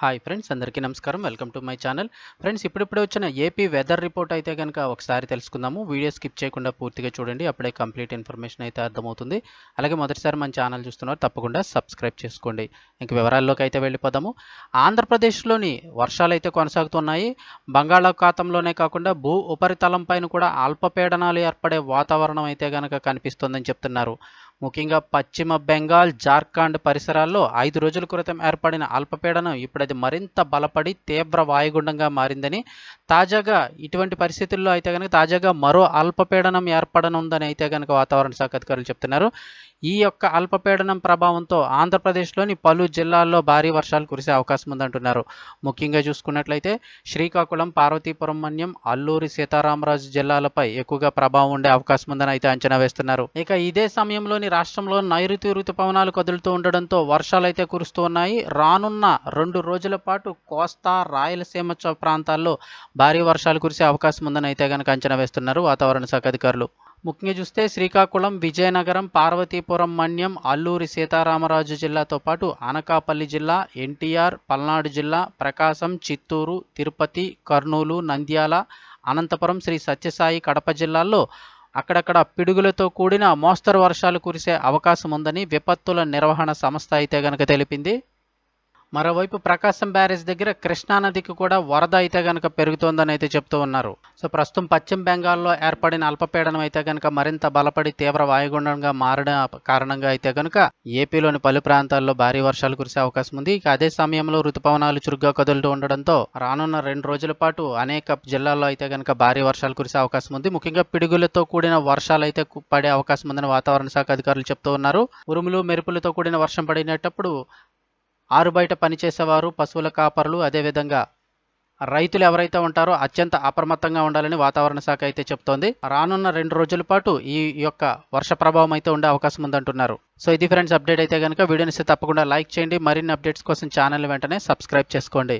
Hi friends అందరికీ నమస్కారం. Welcome to my channel. Friends ఇప్పుడిప్పుడే వచ్చిన ఏపీ వెదర్ రిపోర్ట్ అయితే కనుక ఒకసారి తెలుసుకుందాము. వీడియో స్కిప్ చేయకుండా పూర్తిగా చూడండి అప్పుడే కంప్లీట్ ఇన్ఫర్మేషన్ అయితే అర్థమవుతుంది. అలాగే మొదటిసారి మన ఛానల్ చూస్తున్నారు తప్పకుండా సబ్స్క్రైబ్ చేసుకోండి. ఇంక వివరాల్లోకి అయితే వెళ్ళిపోదాము. ఆంధ్రప్రదేశ్లోని వర్షాలు అయితే కొనసాగుతున్నాయి. బంగాళాఖాతంలోనే కాకుండా భూ ఉపరితలం పైన కూడా అల్పపీడనాలు ఏర్పడే వాతావరణం అయితే కనుక కనిపిస్తుందని చెప్తున్నారు. ముఖ్యంగా పశ్చిమ బెంగాల్ జార్ఖండ్ పరిసరాల్లో ఐదు రోజుల క్రితం ఏర్పడిన అల్పపీడనం ఇప్పుడు అది మరింత బలపడి తీవ్ర వాయుగుండంగా మారిందని తాజాగా ఇటువంటి పరిస్థితుల్లో అయితే కనుక తాజాగా మరో అల్పపీడనం ఏర్పడనుందని అయితే కనుక వాతావరణ శాఖ అధికారులు చెప్తున్నారు. ఈ యొక్క అల్పపీడనం ప్రభావంతో ఆంధ్రప్రదేశ్లోని పలు జిల్లాల్లో భారీ వర్షాలు కురిసే అవకాశం ఉందంటున్నారు. ముఖ్యంగా చూసుకున్నట్లయితే శ్రీకాకుళం పార్వతీపురం మన్యం అల్లూరి సీతారామరాజు జిల్లాలపై ఎక్కువగా ప్రభావం ఉండే అవకాశం ఉందని అయితే అంచనా వేస్తున్నారు. ఇక ఇదే సమయంలోని రాష్ట్రంలో నైరుతి ఋతుపవనాలు కదులుతూ ఉండడంతో వర్షాలు అయితే కురుస్తూ ఉన్నాయి. రానున్న రెండు రోజుల పాటు కోస్తా రాయలసీమ ప్రాంతాల్లో భారీ వర్షాలు కురిసే అవకాశం ఉందని అయితే కనుక అంచనా వేస్తున్నారు వాతావరణ శాఖ అధికారులు. ముఖ్యంగా చూస్తే శ్రీకాకుళం విజయనగరం పార్వతీపురం మన్యం అల్లూరి సీతారామరాజు జిల్లాతో పాటు అనకాపల్లి జిల్లా ఎన్టీఆర్ పల్నాడు జిల్లా ప్రకాశం చిత్తూరు తిరుపతి కర్నూలు నంద్యాల అనంతపురం శ్రీ సత్యసాయి కడప జిల్లాల్లో అక్కడక్కడ పిడుగులతో కూడిన మోస్తరు వర్షాలు కురిసే అవకాశం ఉందని విపత్తుల నిర్వహణ సంస్థ అయితే గనక తెలిపింది. మరోవైపు ప్రకాశం బ్యారేజ్ దగ్గర కృష్ణా నదికి కూడా వరద అయితే గనక పెరుగుతోందని అయితే చెప్తూ ఉన్నారు. సో ప్రస్తుతం పశ్చిమ బెంగాల్లో ఏర్పడిన అల్పపీడనం అయితే గనక మరింత బలపడి తీవ్ర వాయుగుండంగా మారడం కారణంగా అయితే గనక ఏపీలోని పలు ప్రాంతాల్లో భారీ వర్షాలు కురిసే అవకాశం ఉంది. ఇక అదే సమయంలో ఋతుపవనాలు చురుగ్గా కదులుతూ ఉండడంతో రానున్న రెండు రోజుల పాటు అనేక జిల్లాల్లో అయితే గనక భారీ వర్షాలు కురిసే అవకాశం ఉంది. ముఖ్యంగా పిడుగులతో కూడిన వర్షాలు అయితే పడే అవకాశం ఉందని వాతావరణ శాఖ అధికారులు చెప్తూ ఉన్నారు. ఉరుములు మెరుపులతో కూడిన వర్షం పడినప్పుడు ఆరు బయట పనిచేసేవారు పశువుల కాపరులు అదేవిధంగా రైతులు ఎవరైతే ఉంటారో అత్యంత అప్రమత్తంగా ఉండాలని వాతావరణ శాఖ అయితే చెప్తోంది. రానున్న రెండు రోజుల పాటు ఈ యొక్క వర్ష ప్రభావం అయితే ఉండే అవకాశం ఉందంటున్నారు. సో ఇది ఫ్రెండ్స్ అప్డేట్ అయితే కనుక వీడియోని తప్పకుండా లైక్ చేయండి. మరిన్ని అప్డేట్స్ కోసం ఛానల్ వెంటనే సబ్స్క్రైబ్ చేసుకోండి.